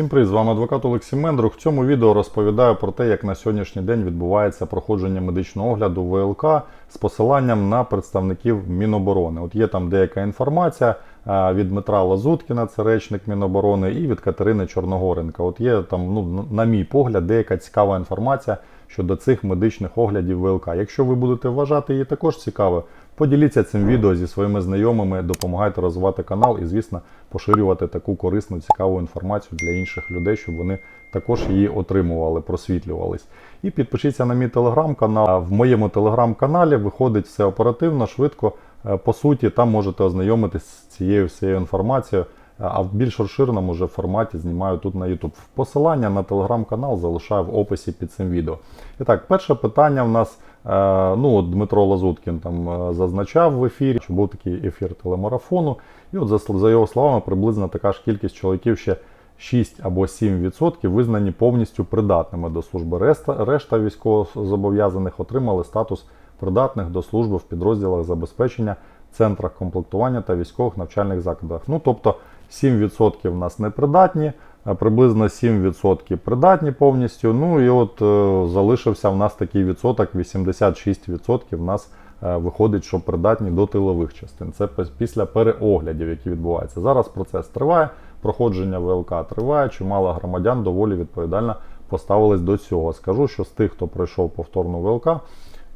Всім привіт, з вами адвокат Олексій Мендрух. В цьому відео розповідаю про те, як на сьогоднішній день відбувається проходження медичного огляду ВЛК з посиланням на представників Міноборони. От є там деяка інформація від Дмитра Лазуткіна, це речник Міноборони, і від Катерини Чорногоренка. От є там, ну, на мій погляд, деяка цікава інформація щодо цих медичних оглядів ВЛК. Якщо ви будете вважати її також цікавою, Поділіться цим відео зі своїми знайомими, допомагайте розвивати канал і, звісно, поширювати таку корисну, цікаву інформацію для інших людей, щоб вони також її отримували, просвітлювались. І підпишіться на мій телеграм-канал. В моєму телеграм-каналі виходить все оперативно, швидко. Е, По суті, там можете ознайомитись з цією всією інформацією. А в більш розширеному вже форматі знімаю тут на YouTube. Посилання на телеграм-канал залишаю в описі під цим відео. І так, перше питання в нас. Е, Ну, от Дмитро Лазуткін там е, зазначав в ефірі, що був такий ефір телемарафону. І от за, його словами, приблизно така ж кількість чоловіків ще 6 або 7% визнані повністю придатними до служби. Решта, решта військовозобов'язаних отримали статус придатних до служби в підрозділах забезпечення, центрах комплектування та військових навчальних закладах. Ну, тобто 7% в нас непридатні, а приблизно 7% придатні повністю. Ну і от е, залишився в нас такий відсоток, 86% в нас е, виходить, що придатні до тилових частин. Це після переоглядів, які відбуваються. Зараз процес триває, проходження ВЛК триває. Чимало громадян доволі відповідально поставились до цього. Скажу, що з тих, хто пройшов повторну ВЛК,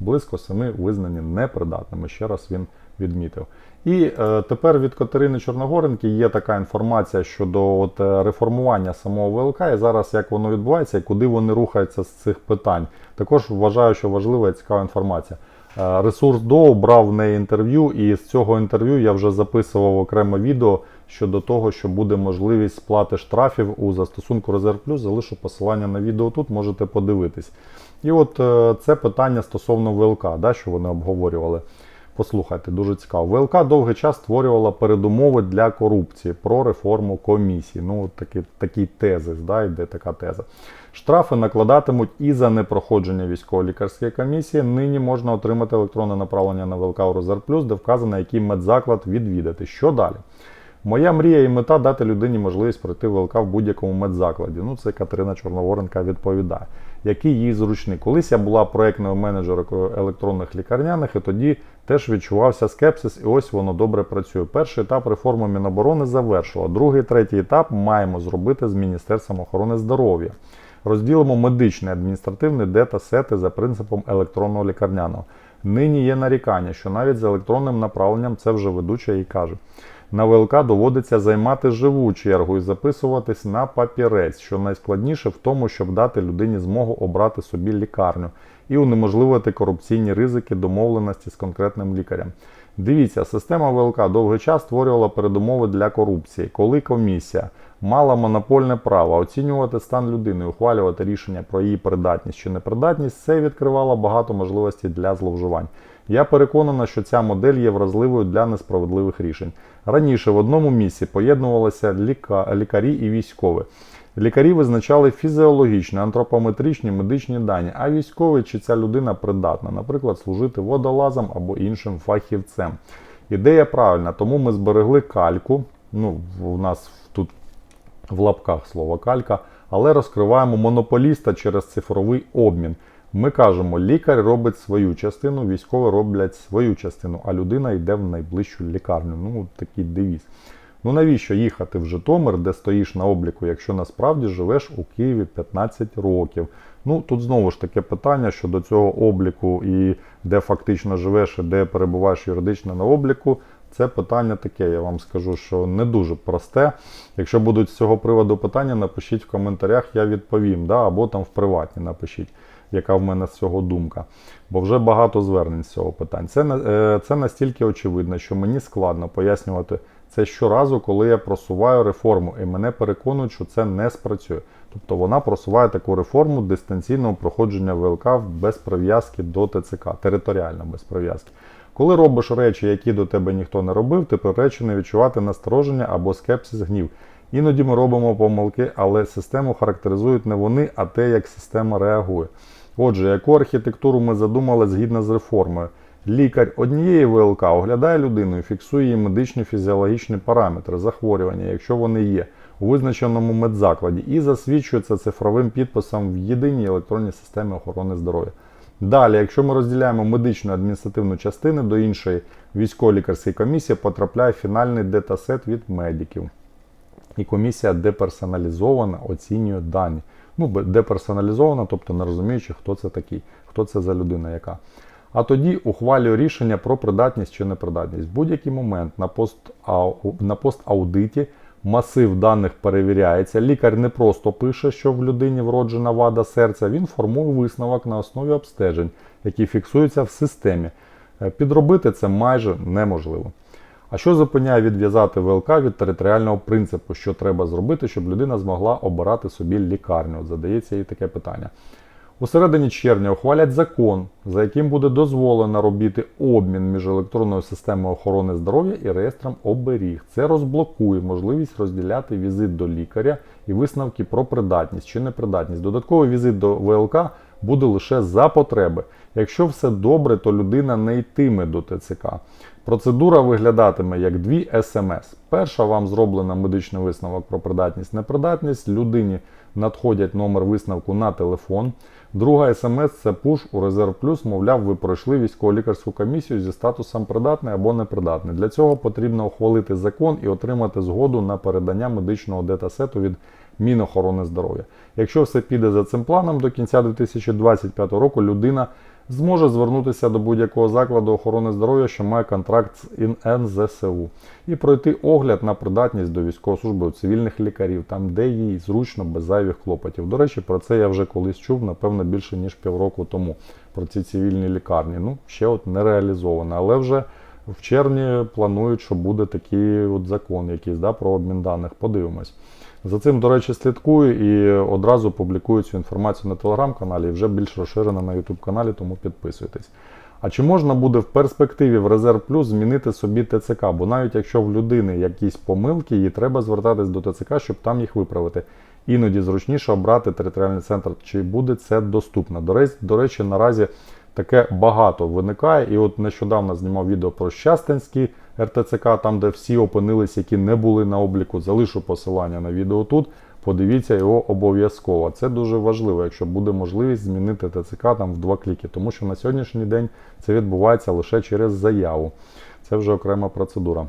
близько семи визнані непридатними. Ще раз він відмітив. І е, тепер від Катерини Чорногоренки є така інформація щодо от, е, реформування самого ВЛК, і зараз як воно відбувається і куди вони рухаються з цих питань. Також вважаю, що важлива і цікава інформація. Е, Ресурс ДО брав в неї інтерв'ю, і з цього інтерв'ю я вже записував окреме відео щодо того, що буде можливість сплати штрафів у застосунку Резерв Плюс. Залишу посилання на відео тут, можете подивитись. І от е, це питання стосовно ВЛК, да, що вони обговорювали. Послухайте, дуже цікаво. ВЛК довгий час створювала передумови для корупції про реформу комісії. Ну, такі такі, тези, да, йде така теза. Штрафи накладатимуть і за непроходження військово-лікарської комісії. Нині можна отримати електронне направлення на ВЛК у Плюс, де вказано, який медзаклад відвідати. Що далі? Моя мрія і мета дати людині можливість пройти ВЛК в будь-якому медзакладі. Ну, це Катерина Чорноворенка відповідає. Який їй зручний. Колись я була проектною менеджеркою електронних лікарняних, і тоді теж відчувався скепсис, і ось воно добре працює. Перший етап реформи Міноборони завершила. Другий, третій етап маємо зробити з Міністерством охорони здоров'я. Розділимо медичний адміністративний дата-сети за принципом електронного лікарняного. Нині є нарікання, що навіть з електронним направленням це вже ведуча і каже. На ВЛК доводиться займати живу чергу і записуватись на папірець, що найскладніше в тому, щоб дати людині змогу обрати собі лікарню і унеможливити корупційні ризики домовленості з конкретним лікарем. Дивіться, система ВЛК довгий час створювала передумови для корупції, коли комісія мала монопольне право оцінювати стан людини, ухвалювати рішення про її придатність чи непридатність, це відкривало багато можливостей для зловживань. Я переконана, що ця модель є вразливою для несправедливих рішень. Раніше в одному місці поєднувалися ліка- лікарі і військові. Лікарі визначали фізіологічні, антропометричні медичні дані, а військовий чи ця людина придатна, наприклад, служити водолазом або іншим фахівцем. Ідея правильна, тому ми зберегли кальку. Ну, у нас тут в лапках слово калька, але розкриваємо монополіста через цифровий обмін. Ми кажемо, лікар робить свою частину, військові роблять свою частину, а людина йде в найближчу лікарню. Ну, такий девіз. Ну навіщо їхати в Житомир, де стоїш на обліку, якщо насправді живеш у Києві 15 років? Ну тут знову ж таке питання щодо цього обліку і де фактично живеш, і де перебуваєш юридично на обліку. Це питання таке, я вам скажу, що не дуже просте. Якщо будуть з цього приводу питання, напишіть в коментарях, я відповім, да, або там в приватні напишіть, яка в мене з цього думка. Бо вже багато звернень з цього питань. Це, е, це настільки очевидно, що мені складно пояснювати це щоразу, коли я просуваю реформу, і мене переконують, що це не спрацює. Тобто вона просуває таку реформу дистанційного проходження ВЛК без прив'язки до ТЦК, територіально без прив'язки. Коли робиш речі, які до тебе ніхто не робив, ти приречений відчувати настороження або скепсис гнів. Іноді ми робимо помилки, але систему характеризують не вони, а те, як система реагує. Отже, яку архітектуру ми задумали згідно з реформою? Лікар однієї ВЛК оглядає людину і фіксує її медичні фізіологічні параметри захворювання, якщо вони є, у визначеному медзакладі, і засвідчується цифровим підписом в єдиній електронній системі охорони здоров'я. Далі, якщо ми розділяємо медичну адміністративну частини до іншої військово-лікарської комісії, потрапляє фінальний датасет від медиків. І комісія деперсоналізована оцінює дані. Ну, деперсоналізована, тобто не розуміючи, хто це такий, хто це за людина яка. А тоді ухвалює рішення про придатність чи непридатність. В будь-який момент на, пост-ау- на пост-аудиті масив даних перевіряється. Лікар не просто пише, що в людині вроджена вада серця, він формує висновок на основі обстежень, які фіксуються в системі. Е, Підробити це майже неможливо. А що зупиняє відв'язати ВЛК від територіального принципу, що треба зробити, щоб людина змогла обирати собі лікарню? Задається їй таке питання. У середині червня ухвалять закон, за яким буде дозволено робити обмін між електронною системою охорони здоров'я і реєстром оберіг. Це розблокує можливість розділяти візит до лікаря і висновки про придатність чи непридатність. Додатковий візит до ВЛК буде лише за потреби. Якщо все добре, то людина не йтиме до ТЦК. Процедура виглядатиме як дві смс. Перша вам зроблена медичний висновок про придатність непридатність. Людині надходять номер висновку на телефон. Друга смс це пуш у резерв плюс, мовляв, ви пройшли військово-лікарську комісію зі статусом придатний або непридатний. Для цього потрібно ухвалити закон і отримати згоду на передання медичного датасету від Мінохорони здоров'я. Якщо все піде за цим планом, до кінця 2025 року людина зможе звернутися до будь-якого закладу охорони здоров'я, що має контракт з НЗСУ, і пройти огляд на придатність до військової служби у цивільних лікарів, там де їй зручно без зайвих клопотів. До речі, про це я вже колись чув, напевно, більше ніж півроку тому. Про ці цивільні лікарні. Ну, ще от не реалізовано, але вже. В червні планують, що буде такий от закон якийсь да, про обмін даних. Подивимось. За цим, до речі, слідкую і одразу публікую цю інформацію на телеграм-каналі і вже більш розширено на YouTube каналі, тому підписуйтесь. А чи можна буде в перспективі в Резерв Плюс змінити собі ТЦК? Бо навіть якщо в людини якісь помилки, їй треба звертатись до ТЦК, щоб там їх виправити. Іноді зручніше обрати територіальний центр, чи буде це доступно. До речі, наразі таке багато виникає. І от нещодавно знімав відео про Щастинський РТЦК, там де всі опинились, які не були на обліку. Залишу посилання на відео тут. Подивіться його обов'язково. Це дуже важливо, якщо буде можливість змінити ТЦК там в два кліки, тому що на сьогоднішній день це відбувається лише через заяву. Це вже окрема процедура.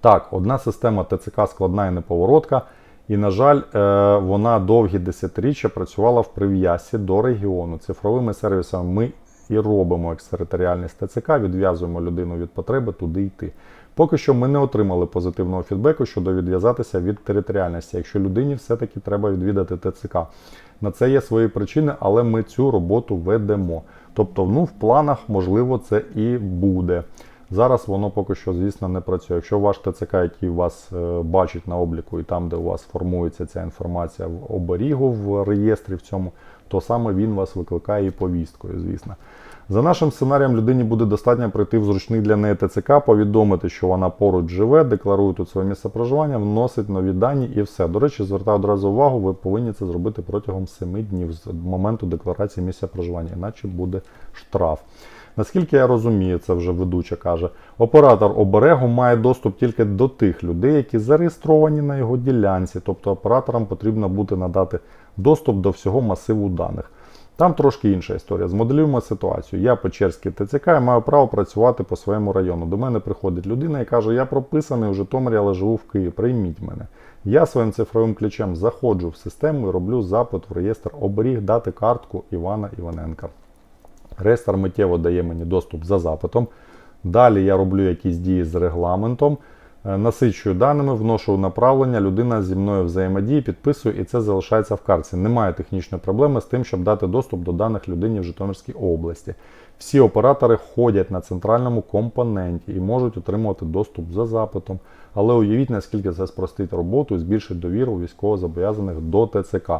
Так, одна система ТЦК складна і неповоротка. І, на жаль, е, вона довгі десятиріччя працювала в прив'язці до регіону. Цифровими сервісами ми і робимо екстериторіальність ТЦК, відв'язуємо людину від потреби туди йти. Поки що ми не отримали позитивного фідбеку щодо відв'язатися від територіальності, якщо людині все-таки треба відвідати ТЦК. На це є свої причини, але ми цю роботу ведемо. Тобто, ну, в планах, можливо, це і буде. Зараз воно поки що, звісно, не працює. Якщо ваш ТЦК, який вас е, бачить на обліку, і там, де у вас формується ця інформація в оберігу в реєстрі в цьому, то саме він вас викликає і повісткою, звісно. За нашим сценарієм, людині буде достатньо прийти в зручний для неї ТЦК, повідомити, що вона поруч живе, декларує тут своє місце проживання, вносить нові дані і все. До речі, звертаю одразу увагу, ви повинні це зробити протягом 7 днів з моменту декларації місця проживання, іначе буде штраф. Наскільки я розумію, це вже ведуча каже, оператор оберегу має доступ тільки до тих людей, які зареєстровані на його ділянці. Тобто операторам потрібно буде надати доступ до всього масиву даних. Там трошки інша історія. Змоделюємо ситуацію. Я Печерський ТЦК і маю право працювати по своєму району. До мене приходить людина і каже: Я прописаний у Житомирі, але живу в Києві. Прийміть мене. Я своїм цифровим ключем заходжу в систему і роблю запит в реєстр оберіг дати картку Івана Іваненка. Реєстр миттєво дає мені доступ за запитом. Далі я роблю якісь дії з регламентом, е, насичую даними, вношу направлення, людина зі мною взаємодіє, підписує, і це залишається в картці. Немає технічної проблеми з тим, щоб дати доступ до даних людині в Житомирській області. Всі оператори ходять на центральному компоненті і можуть отримувати доступ за запитом. Але уявіть, наскільки це спростить роботу і збільшить довіру військовозобов'язаних до ТЦК.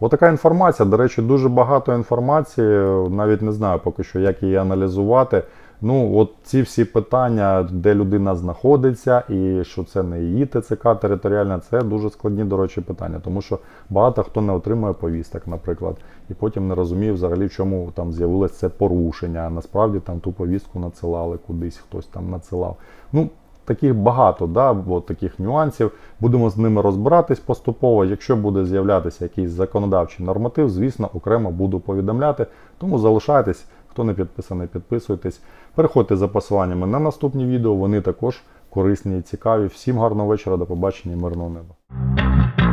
Отака інформація. До речі, дуже багато інформації. Навіть не знаю поки що, як її аналізувати. Ну, от ці всі питання, де людина знаходиться, і що це не її ТЦК територіальна, це дуже складні, до речі, питання, тому що багато хто не отримує повісток, наприклад, і потім не розуміє взагалі, в чому там з'явилось це порушення. Насправді там ту повістку надсилали кудись, хтось там надсилав. Ну, таких багато, да, от таких нюансів. Будемо з ними розбиратись поступово. Якщо буде з'являтися якийсь законодавчий норматив, звісно, окремо буду повідомляти. Тому залишайтесь, хто не підписаний, підписуйтесь. Переходьте за посиланнями на наступні відео. Вони також корисні і цікаві. Всім гарного вечора, до побачення і мирного неба.